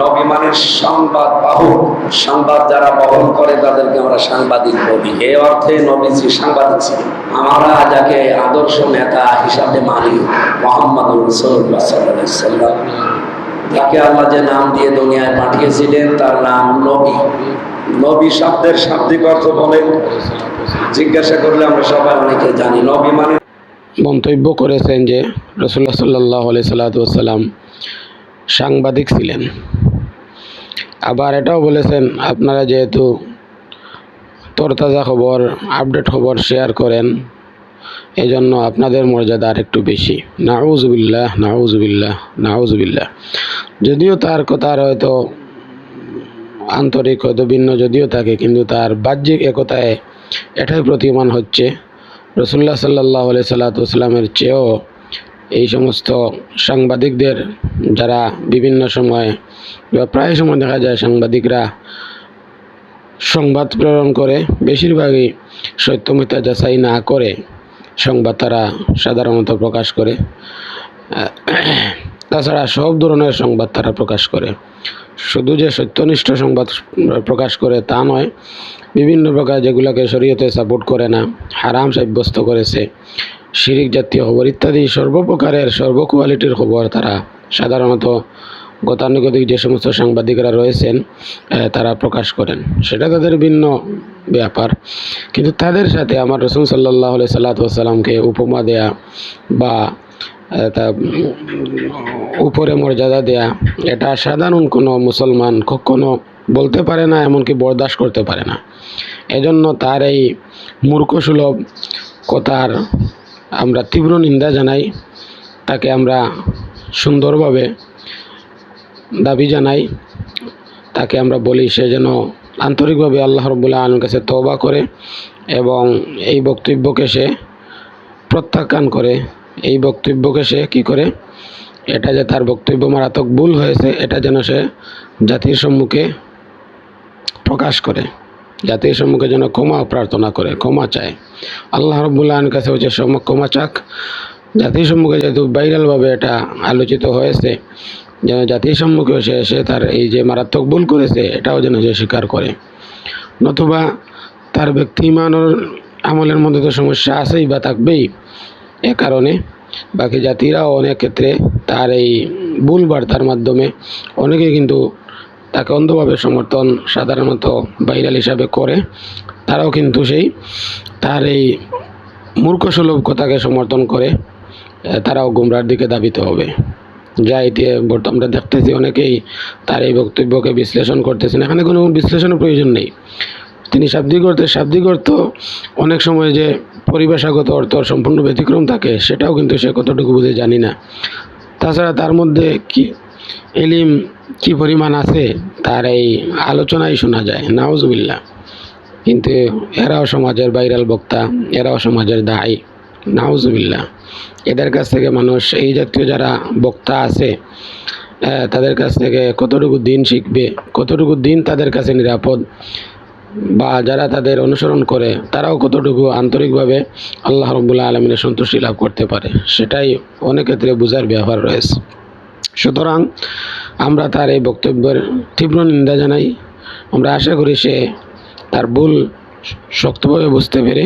নবী মানে সংবাদ বাহক, সংবাদ যারা বহন করে তাদেরকে আমরা সাংবাদিক বলি। এ অর্থে নবীজি সাংবাদিক ছিলেন। আমরা যাকে আদর্শ নেতা হিসাবে মানি মোহাম্মদ রসুল্লাহ সাল্লাম যাকে আল্লাহ যে নাম দিয়ে দুনিয়ায় পাঠিয়েছিলেন, তার নাম নবী। নবী শব্দের শাব্দিক অর্থ বলেন, জিজ্ঞাসা করলে আমরা সবাই অনেকে জানি, নবী মানে মন্তব্য করেছেন যে রসুল্লাহ সাল্লাহ সাল্লাতাম সাংবাদিক ছিলেন। আবার এটাও বলেছেন, আপনারা যেহেতু তরতাজা খবর আপডেট খবর শেয়ার করেন এই জন্য আপনাদের মর্যাদা আর একটু বেশি। নাউজবিল্লাহ নাউজবিল্লাহ নাউজবিল্লাহ। যদিও তার কথার হয়তো আন্তরিক হয়তো ভিন্ন যদিও থাকে, কিন্তু তার বাহ্যিক একতায় এটাই প্রতীয়মান হচ্ছে। রসুল্লাহ সাল্লাহ সাল্লাতামের চেয়েও এই সমস্ত সাংবাদিকদের যারা বিভিন্ন সময়ে বা প্রায় সময় দেখা যায় সাংবাদিকরা সংবাদ প্রেরণ করে, বেশিরভাগই সত্যমিতা যাচাই না করে সংবাদ তারা সাধারণত প্রকাশ করে। তাছাড়া সব ধরনের সংবাদ তারা প্রকাশ করে। শুধু যে সত্যনিষ্ঠ সংবাদ প্রকাশ করে তা নয়, বিভিন্ন প্রকার যেগুলোকে শরীয়তে সাপোর্ট করে না, হারাম সাব্যস্ত করেছে, শিরিক জাতীয় খবর ইত্যাদি সর্বপ্রকারের সর্ব কোয়ালিটির খবর তারা সাধারণত গতানুগতিক যে সমস্ত সাংবাদিকরা রয়েছেন তারা প্রকাশ করেন। সেটা তাদের ভিন্ন ব্যাপার। কিন্তু তাদের সাথে আমার রসুল সাল্লাহ সাল্লাতামকে উপমা দেয়া বা উম, উপরে মর্যাদা দেয়া। এটা সাধারণ কোনো মুসলমান কখনো বলতে পারে না এমনকি বরদাস্ত করতে পারে না। এজন্য তার এই মূর্খসুলভ কথার আমরা তীব্র নিন্দা জানাই তাকে আমরা সুন্দরভাবে দাবি জানাই তাকে আমরা বলি সে যেন আন্তরিকভাবে আল্লাহ রবুল্লাহ আলমের কাছে তওবা করে এবং এই বক্তব্যকে সে প্রত্যাখ্যান করে। এই বক্তব্যকে সে কী করে? এটা যে তার বক্তব্য মারাত্মক ভুল হয়েছে, এটা যেন সে জাতির সম্মুখে প্রকাশ করে। জাতির সম্মুখে যেন ক্ষমা প্রার্থনা করে, ক্ষমা চায়। আল্লাহ রবুল্লাহর কাছে হচ্ছে ক্ষমা চাক। জাতির সম্মুখে যেহেতু ভাইরালভাবে এটা আলোচিত হয়েছে, যেন জাতির সম্মুখে সে এসে তার এই যে মারাত্মক ভুল করেছে, এটাও যেন সে স্বীকার করে। নতুবা তার ব্যক্তি ইমানের আমলের মধ্যে তো সমস্যা আছেই বা থাকবেই এ কারণে বাকি জাতিরাও অনেক ক্ষেত্রে তার এই ভুল বার্তার মাধ্যমে অনেকে কিন্তু তাকে অন্ধভাবে সমর্থন সাধারণত ভাইরাল হিসাবে করে। তারাও কিন্তু সেই তার এই মূর্খসুলভ কথাকে সমর্থন করে তারাও গুমরার দিকে দাবিত হবে। যা এটি বর্তমান দেখতেছি, অনেকেই তার এই বক্তব্যকে বিশ্লেষণ করতেছেন। এখানে কোনো বিশ্লেষণের প্রয়োজন নেই। তিনি শাব্দিক অর্থে শাব্দিক অর্থ অনেক সময় যে পরিভাষাগত অর্থ সম্পূর্ণ ব্যতিক্রম থাকে, সেটাও কিন্তু সে কতটুকু বুঝে জানি না। তাছাড়া তার মধ্যে কি এলিম কি পরিমাণ আছে, তার এই আলোচনাই শোনা যায় নাওজবিল্লা কিন্তু এরাও সমাজের বাইরাল বক্তা, এরাও সমাজের দায়ী, নাউজুবিল্লাহ। এদের কাছ থেকে মানুষ, এই জাতীয় যারা বক্তা আছে তাদের কাছ থেকে কতটুকু দিন শিখবে, কতটুকু দিন তাদের কাছে নিরাপদ বা যারা তাদের অনুসরণ করে, তারাও কতটুকু আন্তরিকভাবে আল্লাহ রবুল্লাহ আলমিনের সন্তুষ্টি লাভ করতে পারে, সেটাই অনেক ক্ষেত্রে বোঝার ব্যবহার রয়েছে। সুতরাং আমরা তার এই বক্তব্যের তীব্র নিন্দা জানাই। আমরা আশা করি সে তার ভুল শক্তভাবে বুঝতে পেরে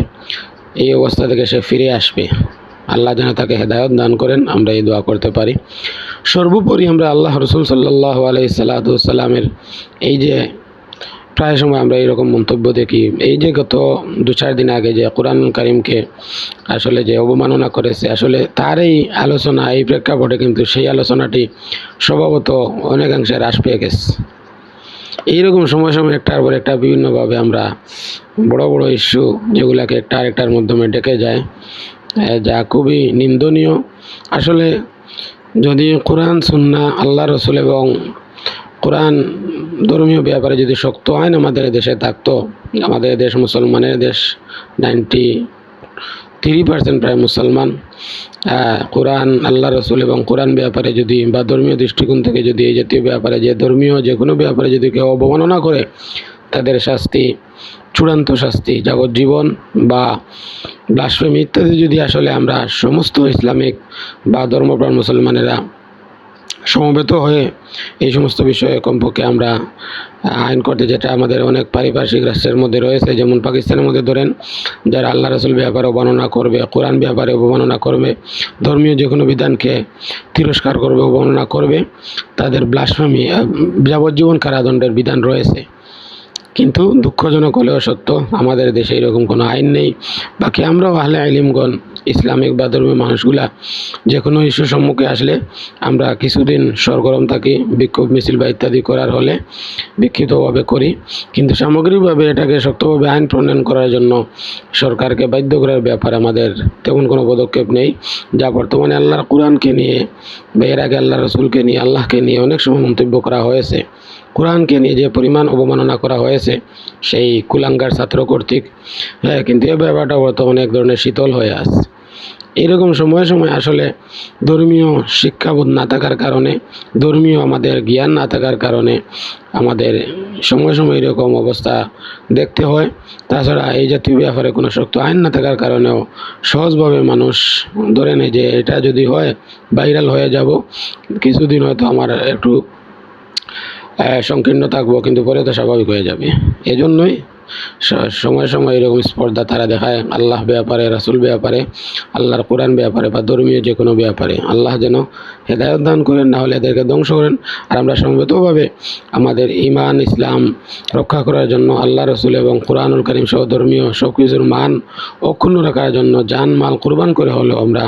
এই অবস্থা থেকে সে ফিরে আসবে। আল্লাহ যেন তাকে হেদায়ত দান করেন, আমরা এই দোয়া করতে পারি। সর্বোপরি আমরা আল্লাহ রসুল সাল্লাহ আলাই সাল্লাতামের এই যে প্রায় সময় আমরা এরকম মন্তব্য দেখি। এই যে গত দু চার দিন আগে যে কোরআন করিমকে আসলে যে অবমাননা করেছে, আসলে তার এই আলোচনা, এই প্রেক্ষাপটে কিন্তু সেই আলোচনাটি স্বভাবত অনেকাংশে হ্রাস পেয়ে গেছে। এইরকম সময় সময় একটার পর একটা বিভিন্নভাবে আমরা বড় বড় ইস্যু যেগুলোকে একটা আরেকটার মাধ্যমে ডেকে যায় যা খুবই নিন্দনীয়। আসলে যদি কোরআন সুন্না আল্লাহ রসুল এবং কোরআন ধর্মীয় ব্যাপারে যদি শক্ত আইন আমাদের দেশে থাকতো, আমাদের দেশ মুসলমানের দেশ নাইনটি থ্রি পার্সেন্ট প্রায় মুসলমান। কোরআন, আল্লাহ রসুল এবং কোরআন ব্যাপারে যদি বা ধর্মীয় দৃষ্টিকোণ থেকে যদি এই জাতীয় ব্যাপারে যে ধর্মীয় যে কোনো ব্যাপারে যদি কেউ অবমাননা করে, তাদের শাস্তি, চূড়ান্ত শাস্তি, যাবজ্জীবন বা ব্লাসফেমি ইত্যাদি যদি আসলে আমরা সমস্ত ইসলামিক বা ধর্মপ্রাণ মুসলমানেরা সমবেত হয়ে এই সমস্ত বিষয়ে কমপক্ষে আমরা আইন করতে যেটা আমাদের অনেক পারিপার্শ্বিক রাষ্ট্রের মধ্যে রয়েছে, যেমন পাকিস্তানের মধ্যে ধরেন, যারা আল্লাহ রসুল ব্যাপারে অবমাননা করবে, কোরআন ব্যাপারে অবমাননা করবে, ধর্মীয় যে কোনো বিধানকে তিরস্কার করবে, অবমাননা করবে, তাদের ব্লাসফেমি যাবজ্জীবন কারাদণ্ডের বিধান রয়েছে। কিন্তু দুঃখজনক হলেও সত্য, আমাদের দেশে এরকম কোনো আইন নেই। বাকি আমরাও আহলে আইলিমগণ ইসলামিক বা ধর্মীয় মানুষগুলা যে কোনো ইস্যুর সম্মুখে আসলে আমরা কিছুদিন সরগরম থাকি, বিক্ষোভ মিছিল বা ইত্যাদি করার হলে বিক্ষিপ্তভাবে করি। কিন্তু সামগ্রিকভাবে এটাকে শক্তভাবে আইন প্রণয়ন করার জন্য সরকারকে বাধ্য করার ব্যাপারে আমাদের তেমন কোনো পদক্ষেপ নেই। যা বর্তমানে আল্লাহর কোরআনকে নিয়ে বা এর আগে আল্লাহ রসুলকে নিয়ে, আল্লাহকে নিয়ে অনেক সময় মন্তব্য করা হয়েছে। কোরআনকে নিয়ে যে পরিমাণ অবমাননা করা হয়েছে, সেই কুলাঙ্গার ছাত্র কর্তৃক। হ্যাঁ কিন্তু এই ব্যাপারটা বর্তমানে এক ধরনের শীতল হয়ে আসছে। এরকম সময়ে সময় আসলে ধর্মীয় শিক্ষাবোধ না থাকার কারণে, ধর্মীয় আমাদের জ্ঞান না থাকার কারণে আমাদের সময় সময় এরকম অবস্থা দেখতে হয়। তাছাড়া এই জাতীয় ব্যাপারে কোনো শক্ত আইন না থাকার কারণেও সহজভাবে মানুষ ধরে নেয় যে এটা যদি হয় ভাইরাল হয়ে যাব। কিছুদিন হয়তো আমার একটু সংকীর্ণ থাকব কিন্তু পরে তো স্বাভাবিক হয়ে যাবে। এজন্যই সময় সময় এরকম স্পর্ধা তারা দেখায়। আল্লাহ ব্যাপারে, রাসুল ব্যাপারে, আল্লাহর কোরআন ব্যাপারে বা ধর্মীয় যে কোনো ব্যাপারে। আল্লাহ যেন হেদায়ত দান করেন, না হলে এদেরকে ধ্বংস করেন। আর আমরা সমবেতভাবে আমাদের ইমান ইসলাম রক্ষা করার জন্য আল্লাহ রসুল এবং কোরআনুল করিম সহ ধর্মীয় সব কিছুর মান অক্ষুণ্ণ রাখার জন্য জান, মাল কোরবান করে হলেও আমরা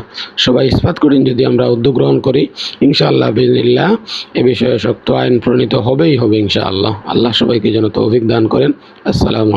সবাই ইস্পাত করি যদি আমরা উদ্যোগ গ্রহণ করি, ইনশাআল্লাহ বিল্লাহ এ বিষয়ে শক্ত আইন প্রণীত হবেই হবে ইনশাআল্লাহ। আল্লাহ সবাইকে যেন তৌফিক দান করেন। আসসালামু